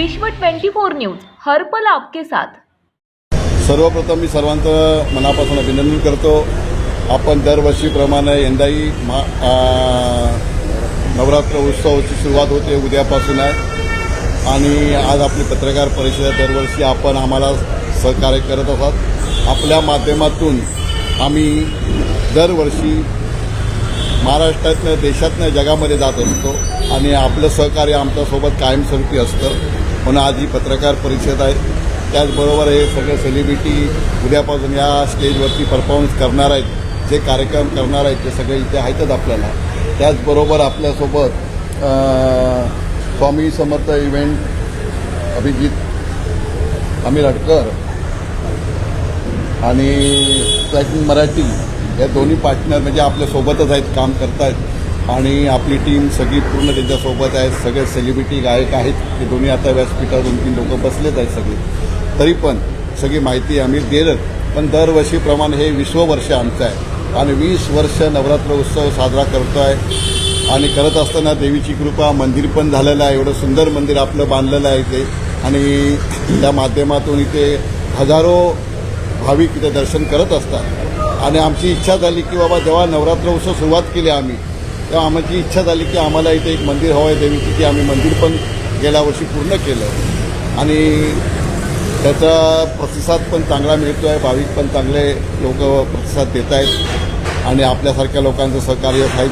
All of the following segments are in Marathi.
विश्व 24 न्यूज हर्पल आपके साथ. सर्वप्रथम मी सर्वांचं मनापासून अभिनंदन करतो. आपण दरवर्षीप्रमाणे यंदाही मा नवरात्र उत्सवाची सुरुवात होते उद्यापासून आहे. आणि आज आपली पत्रकार परिषद दरवर्षी आपण आम्हाला सहकार्य करत असतात. आपल्या माध्यमातून आम्ही दरवर्षी महाराष्ट्रातनं देशातनं जगामध्ये जात असतो. आणि आपलं सहकार्य आमच्यासोबत कायमस्वरूपी असतं. म्हणून आज ही पत्रकार परिषद आहे. त्याचबरोबर हे सगळे सेलिब्रिटी उद्यापासून या स्टेजवरती परफॉर्मन्स करणार आहेत. जे कार्यक्रम करणार आहेत ते सगळे इथे आहेतच आपल्याला. त्याचबरोबर आपल्यासोबत स्वामी समर्थ इव्हेंट अभिजित अमीर अडकर आणि ट्रॅकिंग मराठी या दोन्ही पार्टनर म्हणजे आपल्यासोबतच आहेत काम करतायत. आणि आपली टीम सगळी पूर्ण त्यांच्यासोबत आहे सगळे सेलिब्रिटी गायक आहेत. ते दोन्ही आता व्यासपीठावर दोन तीन लोक बसलेच आहेत सगळे. तरी पण सगळी माहिती आम्ही देत पण दरवर्षीप्रमाणे हे विश्ववर्ष आमचं आहे. आणि वीस वर्ष नवरात्र उत्सव साजरा करतो आहे आणि करत असताना देवीची कृपा मंदिर पण झालेलं आहे. एवढं सुंदर मंदिर आपलं बांधलेलं आहे इथे. आणि त्या माध्यमातून इथे हजारो भाविक इथे दर्शन करत असतात. आणि आमची इच्छा झाली की बाबा जेव्हा नवरात्र उत्सव सुरुवात केली आम्ही तेव्हा आमची इच्छा झाली की आम्हाला इथे एक मंदिर हवं आहे देवीची की आम्ही मंदिर पण गेल्या वर्षी पूर्ण केलं. आणि त्याचा प्रतिसाद पण चांगला मिळतो आहे भाविक पण चांगले लोक प्रतिसाद देत आहेत. आणि आपल्यासारख्या लोकांचं सहकार्य आहे.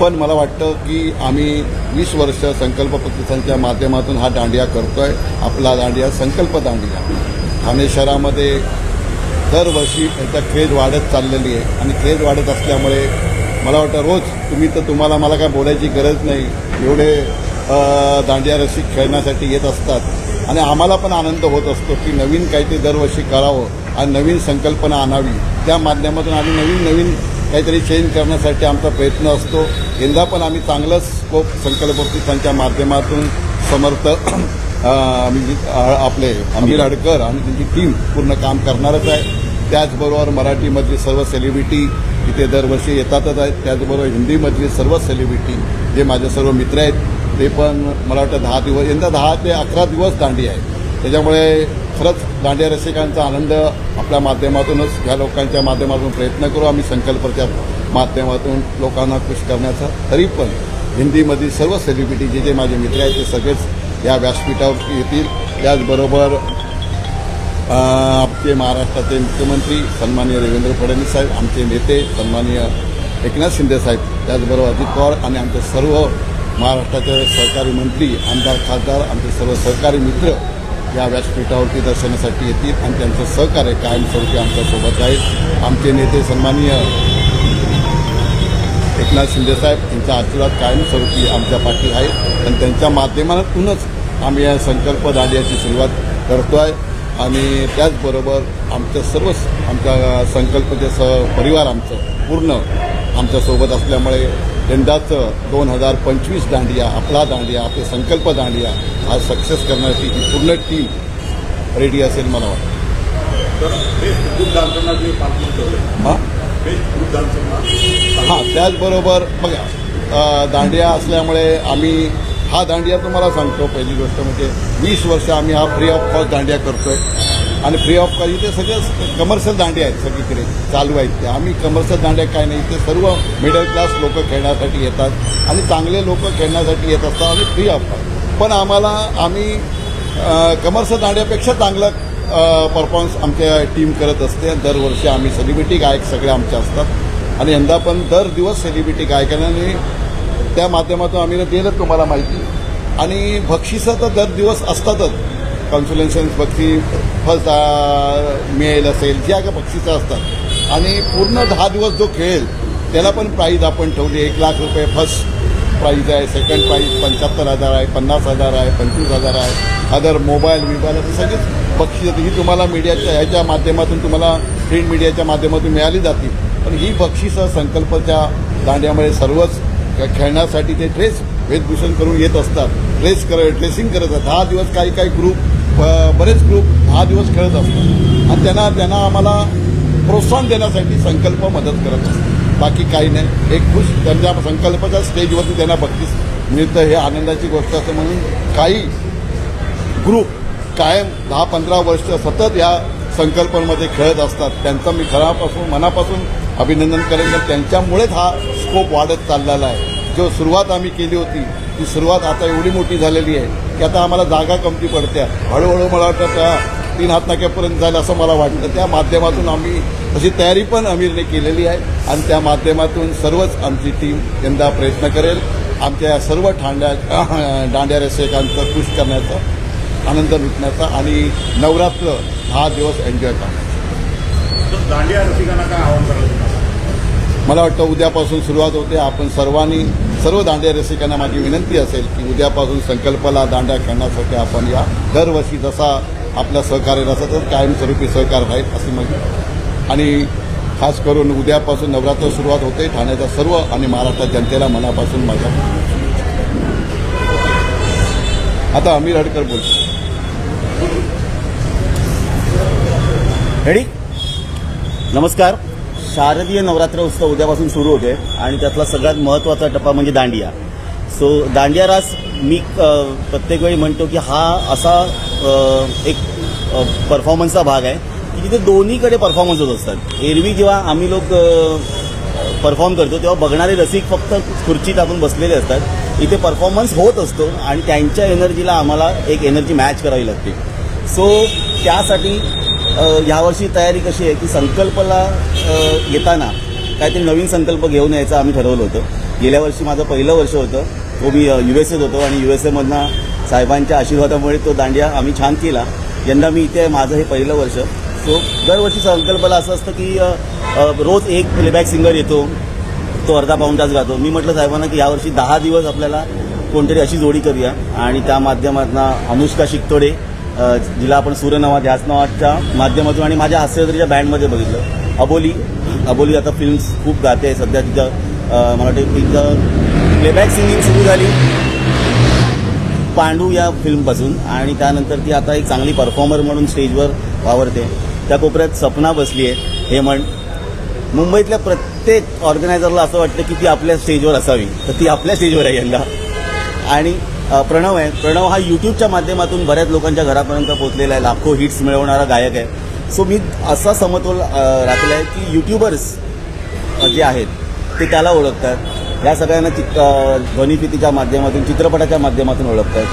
पण मला वाटतं की आम्ही वीस वर्ष संकल्प प्रतिष्ठानच्या माध्यमातून हा दांडिया करतो आहे आपला दांडिया संकल्प दांडिया. ठाणे शहरामध्ये दरवर्षी त्याचा क्रेज वाढत चाललेली आहे. आणि क्रेज वाढत असल्यामुळे मला वाटतं रोज तुम्ही तर तुम्हाला मला काय बोलायची गरज नाही. एवढे दांडिया रसिक खेळण्यासाठी येत असतात. आणि आम्हाला पण आनंद होत असतो की नवीन काहीतरी दरवर्षी करावं आणि नवीन संकल्पना आणावी. त्या माध्यमातून आम्ही नवीन नवीन काहीतरी चेंज करण्यासाठी आमचा प्रयत्न असतो. यंदा पण आम्ही चांगलाच स्कोप संकल्प प्रतिष्ठानच्या माध्यमातून समर्थ आपले अमीर अडकर आणि त्यांची टीम पूर्ण काम करणारच आहे. त्याचबरोबर मराठीमधली सर्व सेलिब्रिटी इथे दरवर्षी येतातच आहेत. त्याचबरोबर हिंदीमधली सर्व सेलिब्रिटी जे माझे सर्व मित्र आहेत ते पण मला वाटतं दहा दिवस यंदा दहा ते अकरा दिवस दांडी आहे त्याच्यामुळे खरंच दांडिया रसिकांचा आनंद आपल्या माध्यमातूनच ह्या लोकांच्या माध्यमातून प्रयत्न करू आम्ही संकल्पच्या माध्यमातून लोकांना खुश करण्याचा. तरी पण हिंदीमधील सर्व सेलिब्रिटी जे जे माझे मित्र आहेत ते सगळेच या व्यासपीठावर येतील. त्याचबरोबर ते महाराष्ट्राचे मुख्यमंत्री सन्माननीय देवेंद्र फडणवीस साहेब आमचे नेते सन्माननीय एकनाथ शिंदे साहेब त्याचबरोबर अजित पवार आणि आमचे सर्व महाराष्ट्राचे सहकारी मंत्री आमदार खासदार आमचे सर्व सहकारी मित्र या व्यासपीठावरती दर्शनासाठी येतील आणि त्यांचं सहकार्य कायमस्वरूपी आमच्यासोबत आहे आमचे नेते सन्माननीय एकनाथ शिंदेसाहेब यांचा आशीर्वाद कायमस्वरूपी आमच्या पाठी आहे. आणि त्यांच्या माध्यमातूनच आम्ही या संकल्प दांडियाची सुरुवात करतो आहे आणि त्याचबरोबर आमचं सर्वच आमच्या संकल्पचे सह परिवार आमचं पूर्ण आमच्यासोबत असल्यामुळे यंदाचं दोन हजार पंचवीस दांडिया आपला दांडिया आपले संकल्प दांडिया आज सक्सेस करण्याची ही पूर्ण टीम रेडी असेल मला वाटतं. हां? हां त्याचबरोबर बघा दांडिया असल्यामुळे आम्ही हा दांडिया तुम्हाला सांगतो पहिली गोष्ट म्हणजे वीस वर्ष आम्ही हा फ्री ऑफ कॉस्ट दांडिया करतोय. आणि फ्री ऑफ कॉस्ट इथे सगळे कमर्शियल दांडिया आहेत सगळीकडे चालू आहेत ते आम्ही कमर्शियल दांडिया काय नाही इथे सर्व मिडल क्लास लोक खेळण्यासाठी येतात आणि चांगले लोक खेळण्यासाठी येत असतात आणि फ्री ऑफ कॉस्ट पण आम्हाला आम्ही कमर्शियल दांड्यापेक्षा चांगलं परफॉर्मन्स आमच्या टीम करत असते दरवर्षी आम्ही सेलिब्रिटी गायक सगळे आमचे असतात. आणि यंदा पण दर दिवस सेलिब्रिटी गायकांनी त्या माध्यमातून आम्ही दिलं तुम्हाला माहिती. आणि बक्षिसं तर दर दिवस असतातच. कॉन्सुलेशन बक्षीस फर्स्ट मिळेल असेल ज्या का बक्षिसं असतात. आणि पूर्ण दहा दिवस जो खेळेल त्याला पण प्राईज आपण ठेवली. एक लाख रुपये फर्स्ट प्राईज आहे सेकंड प्राईज पंच्याहत्तर हजार आहे पन्नास हजार आहे पंचवीस हजार आहे. अदर मोबाईल विबाईल असे सगळेच बक्षिसं. ही तुम्हाला मीडियाच्या ह्याच्या माध्यमातून तुम्हाला प्रिंट मीडियाच्या माध्यमातून मिळाली जातील. पण ही बक्षिसं संकल्पच्या दांड्यामध्ये सर्वच खेळण्यासाठी ते ड्रेस वेशभूषण करून येत असतात. ड्रेस कर ड्रेसिंग करत असतात. दहा दिवस काही काही ग्रुप बरेच ग्रुप दहा दिवस खेळत असतात. आणि त्यांना त्यांना आम्हाला प्रोत्साहन देण्यासाठी संकल्प मदत करत असतात. बाकी काही नाही. एक खुश त्यांच्या संकल्पाच्या स्टेजवरती त्यांना बक्षीस मिळतं. हे आनंदाची गोष्ट असं म्हणून काही ग्रुप कायम दहा पंधरा वर्ष सतत या संकल्पांमध्ये खेळत असतात. त्यांचं मी खरापासून मनापासून अभिनंदन करेन. कारण त्यांच्यामुळेच हा स्कोप वाढत चाललेला आहे. जो सुरुवात आम्ही केली होती ती सुरुवात आता एवढी मोठी झालेली आहे की आता आम्हाला जागा कमती पडत्या हळूहळू मला वाटतं त्या तीन हात नाक्यापर्यंत जाईल असं मला वाटतं. त्या माध्यमातून आम्ही तशी तयारी पण अमीरने केलेली आहे. आणि त्या माध्यमातून सर्वच आमची टीम यंदा प्रयत्न करेल. आमच्या या सर्व ठांड्या दांड्या रसिकांचं खुश करण्याचा आनंद लुटण्याचा आणि नवरात्र हा दिवस एन्जॉय करण्याचा. दांडिया रसिकांना काय आवाहन करायचं मला वाटतं उद्यापासून सुरुवात होते. आपण सर्वांनी सर्व दांड्या रसिकांना माझी विनंती असेल की उद्यापासून संकल्पाला दांड्या खेळण्यासाठी आपण या. दरवर्षी जसा आपला सहकार्य तसंच कायमस्वरूपी सहकार राहील असे मग आणि खास करून उद्यापासून नवरात्र सुरुवात होते. ठाण्याच्या सर्व आणि महाराष्ट्र जनतेला मनापासून माझ्या आता अमीर हडकर बोलतो रेडी नमस्कार. शारदीय नवरात्र उत्सव उद्यापासून सुरू होते आणि त्यातला सगळ्यात महत्त्वाचा टप्पा म्हणजे दांडिया. सो दांडिया रास मी प्रत्येक वेळी म्हणतो की हा असा एक परफॉर्मन्सचा भाग आहे की तिथे दोन्हीकडे परफॉर्मन्स होत असतात. एरवी जेव्हा आम्ही लोक परफॉर्म करतो तेव्हा बघणारे रसिक फक्त खुर्चीत आपण बसलेले असतात. इथे परफॉर्मन्स होत असतो आणि त्यांच्या एनर्जीला आम्हाला एक एनर्जी मॅच करावी लागते. सो त्यासाठी यावर्षी तयारी कशी आहे की संकल्पला येताना काहीतरी नवीन संकल्प घेऊन यायचं आम्ही ठरवलं होतं. गेल्या वर्षी माझं पहिलं वर्ष होतं. तो मी यू एस एत होतो आणि यू एस एमधनं साहेबांच्या आशीर्वादामुळे तो दांडिया आम्ही छान केला. यंदा मी इथे आहे, माझं हे पहिलं वर्ष. सो दरवर्षी संकल्पला असं असतं की रोज एक प्लेबॅक सिंगर येतो तो अर्धा पाऊण तास गातो. मी म्हटलं साहेबांना की यावर्षी दहा दिवस आपल्याला कोणतरी अशी जोडी करूया. आणि त्या माध्यमातून अनुष्का शिकतोडे जिला आपण सूर्यनवा ध्यास नावाच्या माध्यमातून आणि माझ्या हास्यजत्रीच्या बँडमध्ये बघितलं. अबोली. अबोली आता फिल्म्स खूप गाते सध्या तिचं मला वाटतं तिचं प्लेबॅक सिंगिंग सुरू झाली. पांडू या फिल्मपासून आणि त्यानंतर ती आता एक चांगली परफॉर्मर म्हणून स्टेजवर वावरते. त्या कोपऱ्यात सपना बसली आहे. हे म्हण मुंबईतल्या प्रत्येक ऑर्गनायझरला असं वाटतं की ती आपल्या स्टेजवर असावी. तर ती आपल्या स्टेजवर आहे यंदा. आणि प्रणव आहे. प्रणव हा यूट्यूबच्या माध्यमातून बऱ्याच लोकांच्या घरापर्यंत पोहोचलेला आहे. लाखो हिट्स मिळवणारा गायक आहे. सो मी असा समतोल राखला आहे की यूट्यूबर्स जे आहेत ते त्याला ओळखतात. या सगळ्यांना चित ध्वनिफितीच्या माध्यमातून चित्रपटाच्या माध्यमातून ओळखतात.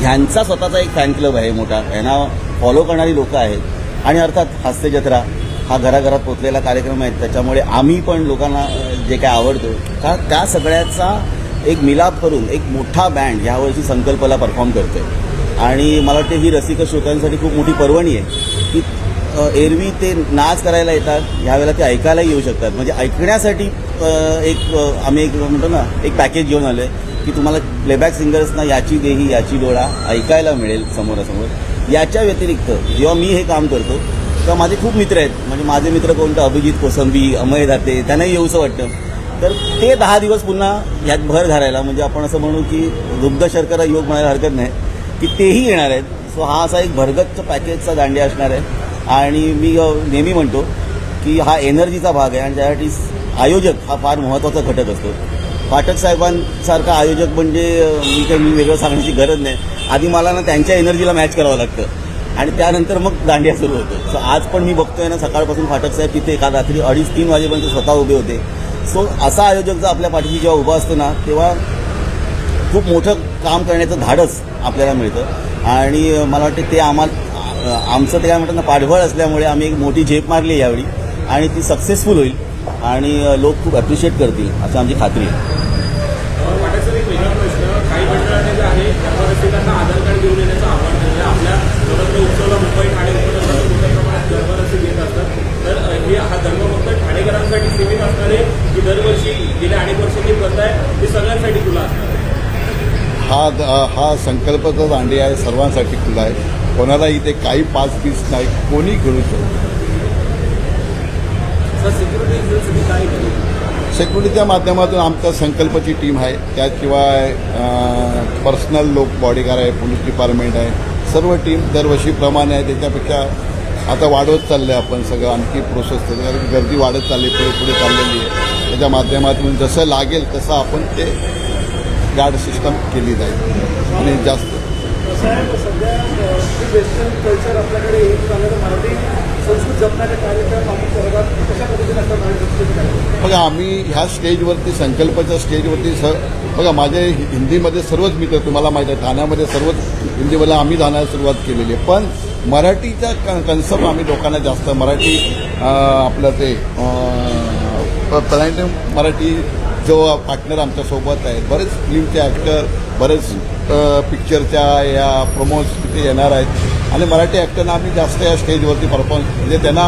ह्यांचा स्वतःचा एक फॅन क्लब आहे मोठा. यांना फॉलो करणारी लोकं आहेत. आणि अर्थात हास्य जत्रा हा घराघरात पोचलेला कार्यक्रम आहे. त्याच्यामुळे आम्ही पण लोकांना जे काय आवडतो का त्या सगळ्याचा एक मिलाप करून एक मोठा बँड ह्यावर्षी संकल्पला परफॉर्म करते आणि मला वाटते ही रसिक श्रोत्यांसाठी खूप मोठी पर्वणी आहे. की एरवी ते नाच करायला येतात ह्यावेळेला ते ऐकायलाही येऊ शकतात. म्हणजे ऐकण्यासाठी एक आम्ही एक म्हणतो ना एक पॅकेज घेऊन आलो आहे की तुम्हाला प्लेबॅक सिंगर्सना याची देही याची डोळा ऐकायला मिळेल समोरासमोर. याच्या व्यतिरिक्त जेव्हा मी हे काम करतो तेव्हा माझे खूप मित्र आहेत. म्हणजे माझे मित्र कोणतं? अभिजित कोसंबी अमय दाते त्यांनाही येऊसं वाटतं. तर ते दहा दिवस पुन्हा यात भर घालायला म्हणजे आपण असं म्हणू की दुग्ध शर्करा योग म्हणायला हरकत नाही की तेही येणार आहेत. सो हा असा एक भरगच्च पॅकेजचा दांडिया असणार आहे. आणि मी नेहमी म्हणतो की हा एनर्जीचा भाग आहे आणि त्यासाठी आयोजक हा फार महत्त्वाचा घटक असतो. पाठक साहेबांसारखा आयोजक म्हणजे मी काही मी वेगळं सांगण्याची गरज नाही. आधी मला ना त्यांच्या एनर्जीला मॅच करावं लागतं. आणि त्यानंतर मग दांडिया सुरू होतो. सो आज पण मी बघतोय ना सकाळपासून फाटक साहेब तिथे एका रात्री अडीच तीन वाजेपर्यंत स्वतः उभे होते. सो असा आयोजक जर आपल्या पाठीशी जेव्हा उभा असतो ना तेव्हा खूप मोठं काम करण्याचं धाडस आपल्याला मिळतं. आणि मला वाटतं ते आम्हाला आमचं ते काय म्हणतात ना पाठबळ असल्यामुळे आम्ही एक मोठी झेप मारली यावेळी. आणि ती सक्सेसफुल होईल. आणि लोक खूप ॲप्रिशिएट करतील अशी आमची खात्री आहे वाटायचं एक वेगळा प्रश्न काही मंडळाने जे आहे सर्व रसिकांना आधार कार्ड घेऊन येण्याचं आव्हान केलं आहे आपल्या नवरात्र उत्सवाला मुंबई ठाणे उपनगरात मोठ्या प्रमाणात धर्मरसिक येत असतात तर अ, हे हा धर्म ठाणेकरांसाठी सीमित असणार आहे की दरवर्षी गेल्या अनेक वर्षांची प्रथा आहे ती सगळ्यांसाठी खुला हा हा संकल्पचा दांडी आहे सर्वांसाठी खुला आहे. कोणाला इथे काही पाच पीस नाही कोणी खेळू शकतो सेक्युरिटीच्या माध्यमातून आमच्या संकल्पची टीम आहे. त्याशिवाय पर्सनल लोक बॉडीगार्ड आहे पोलीस डिपार्टमेंट आहे. सर्व टीम दरवर्षीप्रमाणे आहे. त्याच्यापेक्षा आता वाढवत चाललं आहे आपण सगळं आणखी प्रोसेस कारण गर्दी वाढत चालली पुढे पुढे चाललेली आहे. त्याच्या माध्यमातून जसं लागेल तसं आपण ते गार्ड सिस्टम केली जाईल. आणि जास्त. बघा आम्ही ह्या स्टेजवरती संकल्पाच्या स्टेजवरती स बघा माझे हिंदीमध्ये सर्वच मित्र तुम्हाला माहीत आहे ठाण्यामध्ये सर्वच हिंदीमध्ये आम्ही जाण्यास सुरुवात केलेली आहे. पण मराठीचा कन्सेप्ट आम्ही लोकांना जास्त मराठी आपलं ते प्लॅन मराठी जो पार्टनर आमच्यासोबत आहेत बरेच फिल्मचे ॲक्टर बरेच पिक्चरच्या या प्रमोट्स तिथे येणार आहेत. आणि मराठी ॲक्टरना आम्ही जास्त या स्टेजवरती परफॉर्म म्हणजे त्यांना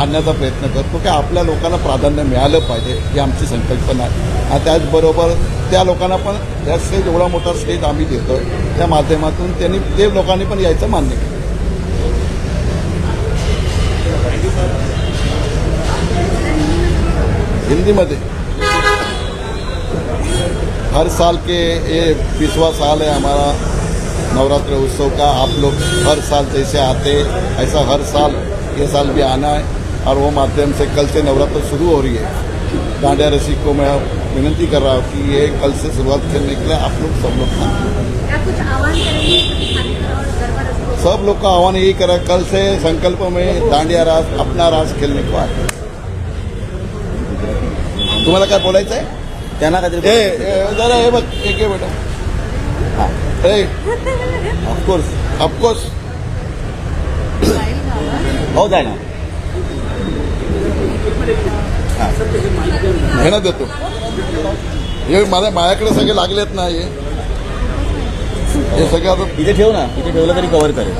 आणण्याचा प्रयत्न करतो की आपल्या लोकांना प्राधान्य मिळालं पाहिजे ही आमची संकल्पना आहे. आणि त्याचबरोबर त्या लोकांना पण या स्टेज एवढा मोठा स्टेज आम्ही देतो आहे त्या माध्यमातून त्यांनी ते लोकांनी पण यायचं मान्य केलं. हिंदी में हर साल के ये बीसवा साल है हमारा नवरात्र उत्सव का। आप लोग हर साल जैसे आते, ऐसा हर साल ये साल भी आना है और वो माध्यम से कल से नवरात्र शुरू हो रही है। डांडिया रसिक को मैं विनती कर रहा हूँ कि ये कल से शुरुआत करने के लिए आप लोग सब लोग सब लोग का आह्वान यही करा कल से संकल्प में डांडिया रास अपना रास खेलने को आए। तुम्हाला काय बोलायचं आहे त्यांना काहीतरी ए, जरा हे बघ एक आहे बेटा हां. ऑफकोर्स ऑफकोर्स हो जाय ना. मेहनत देतो. हे मला माझ्याकडे सगळे लागलेत ना हे. हे सगळं आपण इथे ठेव ना? इथे ठेवलं तरी कव्हर करेल.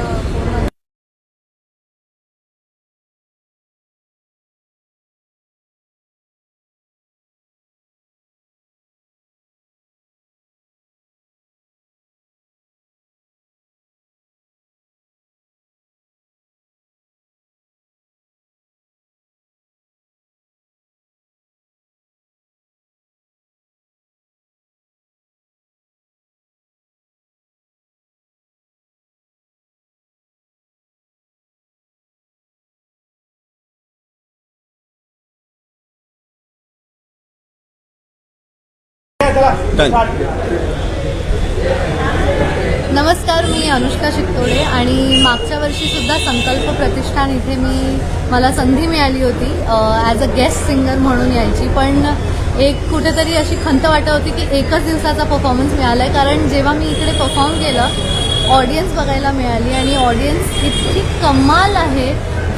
डन नमस्कार मी अनुष्का शिकतोडे आणि मागच्या वर्षी सुद्धा संकल्प प्रतिष्ठान इथे मी मला संधी मिळाली होती ॲज अ गेस्ट सिंगर म्हणून यायची. पण एक कुठेतरी अशी खंत वाटत होती की एकच दिवसाचा परफॉर्मन्स मिळाला आहे कारण जेव्हा मी इकडे परफॉर्म केलं ऑडियन्स बघायला मिळाली आणि ऑडियन्स इतकी कमाल आहे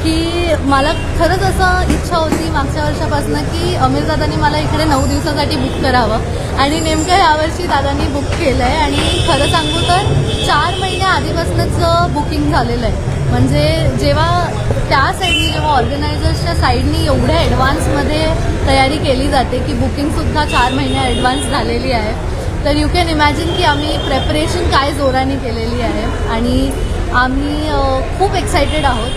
की मला खरंच असं इच्छा होती मागच्या वर्षापासून की अमीरदादांनी मला इकडे नऊ दिवसासाठी बुक करावं. आणि नेमकं यावर्षी दादांनी बुक केलं आहे आणि खरं सांगू तर चार महिन्या आधीपासूनच बुकिंग झालेलं आहे. म्हणजे जेव्हा त्या साईडनी जेव्हा ऑर्गनायझर्सच्या साईडनी एवढ्या ॲडव्हान्समध्ये तयारी केली जाते की बुकिंगसुद्धा चार महिन्या ॲडव्हान्स झालेली आहे. तर यू कॅन इमॅजिन की आम्ही प्रेपरेशन काय जोराने केलेली आहे. आणि आम्ही खूप एक्सायटेड आहोत.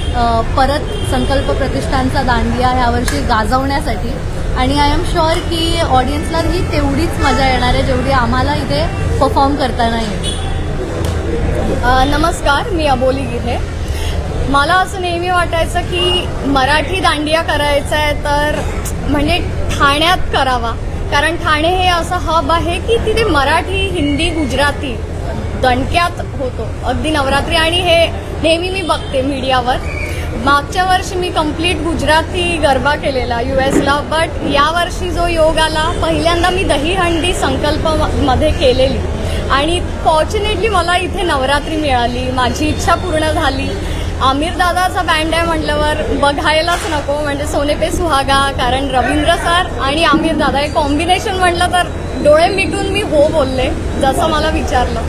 परत संकल्प प्रतिष्ठानचा दांडिया ह्यावर्षी गाजवण्यासाठी. आणि आय एम शुअर की ऑडियन्सला ही तेवढीच मजा येणार आहे जेवढी आम्हाला इथे परफॉर्म करताना येईल. नमस्कार मी अबोली गिरे मला असं नेहमी वाटायचं की मराठी दांडिया करायचा आहे तर म्हणजे ठाण्यात करावा. कारण ठाणे हे असं हब आहे की तिथे मराठी हिंदी गुजराती दणक्यात होतो. अगदी नवरात्री आणि हे नेहमी मी बघते मीडियावर. मागच्या वर्षी मी कंप्लीट गुजराती गरबा केलेला यू एसला बट यावर्षी जो योग आला पहिल्यांदा मी दहीहंडी संकल्पमध्ये केलेली. आणि फॉर्च्युनेटली मला इथे नवरात्री मिळाली माझी इच्छा पूर्ण झाली. आमिर दादाचा बँड आहे म्हटल्यावर बघायलाच नको म्हणजे सोने पे सुहागा कारण रवींद्र सर आणि आमिर दादा हे कॉम्बिनेशन म्हटलं तर डोळे मिटून मी हो बोलले जसं मला विचारलं.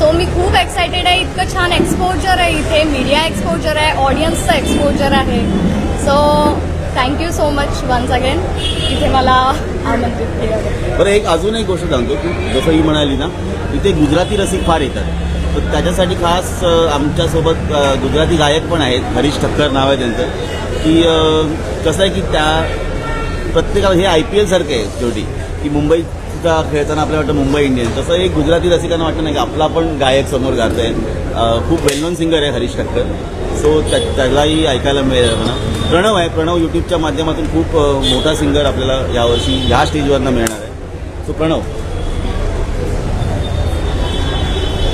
सो मी खूप एक्सायटेड आहे. इतकं छान एक्सपोजर आहे इथे. मीडिया एक्सपोजर आहे. ऑडियन्सचं एक्सपोजर आहे. So thank you so much once again इथे मला आमंत्रित केलं. बरं एक अजून एक गोष्ट सांगतो की जसं ही म्हणाली ना इथे गुजराती रसिक फार येतात. तर त्याच्यासाठी खास आमच्यासोबत गुजराती गायक पण आहेत. हरीश ठक्कर नाव आहे त्यांचं. की कसं आहे की त्या प्रत्येकाला हे आय पी एलसारखं आहे शेवटी की मुंबईचा खेळताना आपल्याला वाटतं मुंबई इंडियन्स. तसं एक गुजराती रसिकांना वाटतं नाही की आपला पण गायक समोर गात आहे. खूप वेल नोन सिंगर आहे हरीश ठक्कर. सो त्या त्यालाही ऐकायला मिळेल म्हणा. प्रणव आहे. प्रणव यूट्यूबच्या माध्यमातून खूप मोठा सिंगर आपल्याला यावर्षी ह्या स्टेजवरनं मिळणार आहे. सो प्रणव.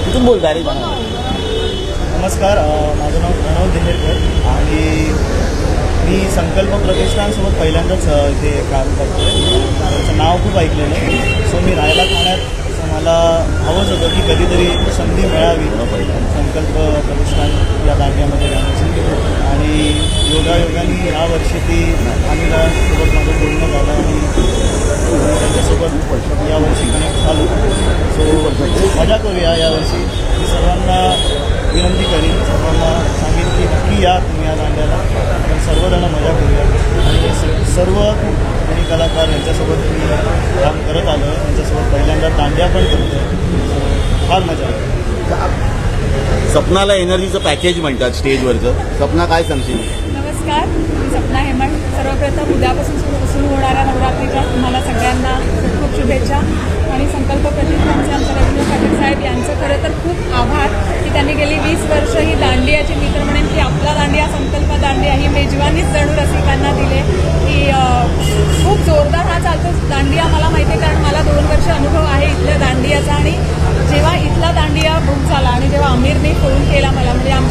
तिथून बोल रे नमस्कार. माझं नाव प्रणव देहेरकर आणि मी संकल्प प्रतिष्ठानसोबत पहिल्यांदाच इथे काम करतो आहे त्याचं नाव खूप ऐकलेलं आहे. सो मी राहायला ठाण्यात असं मला हवंच होतं की कधीतरी संधी मिळावी. संकल्प प्रतिष्ठान या दांड्यामध्ये जाण्याची. आणि योगायोगाने या वर्षी ती आम्ही सोबत माझं बोलणं झालं आणि त्यांच्यासोबत यावर्षी कनेक्ट झालो. सो मजा करूया यावर्षी मी सर्वांना विनंती करीन. सर्वांना नक्की या तुम्ही या दांड्याला आपण सर्वजण मजा करूया. आणि सर्व कोणी कलाकार यांच्यासोबत मी काम करत आलो त्यांच्यासोबत पहिल्यांदा दांड्या पण करतो आहे फार मजा येते. सपनाला एनर्जीचं पॅकेज म्हणतात स्टेजवरचं. सपना काय सांगशील? नमस्कार. मी सपना हेमंत. सर्वप्रथम उद्यापासून सुरू सुरू होणाऱ्या नवरात्रीच्या तुम्हाला सगळ्यांना खूप खूप शुभेच्छा आणि संकल्प प्रतिष्ठानचे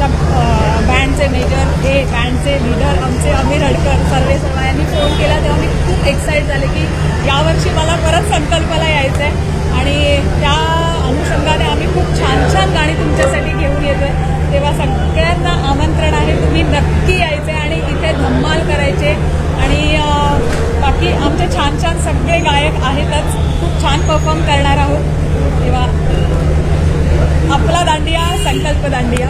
आमच्या बँडचे मेजर हे बँडचे लीडर आमचे अमीर हडकर सर्वे सर्व यांनी फोन केला तेव्हा मी खूप एक्साईट झाले की यावर्षी मला परत संकल्पाला यायचं आहे आणि त्या अनुषंगाने आम्ही खूप छान छान गाणी तुमच्यासाठी घेऊन येतोय. तेव्हा सगळ्यांना आमंत्रण आहे तुम्ही नक्की यायचे आणि इथे धम्माल करायचे. आणि बाकी आमचे छान छान सगळे गायक आहेतच. खूप छान परफॉर्म करणार आहोत. तेव्हा आपला दांडिया संकल्प दांडिया.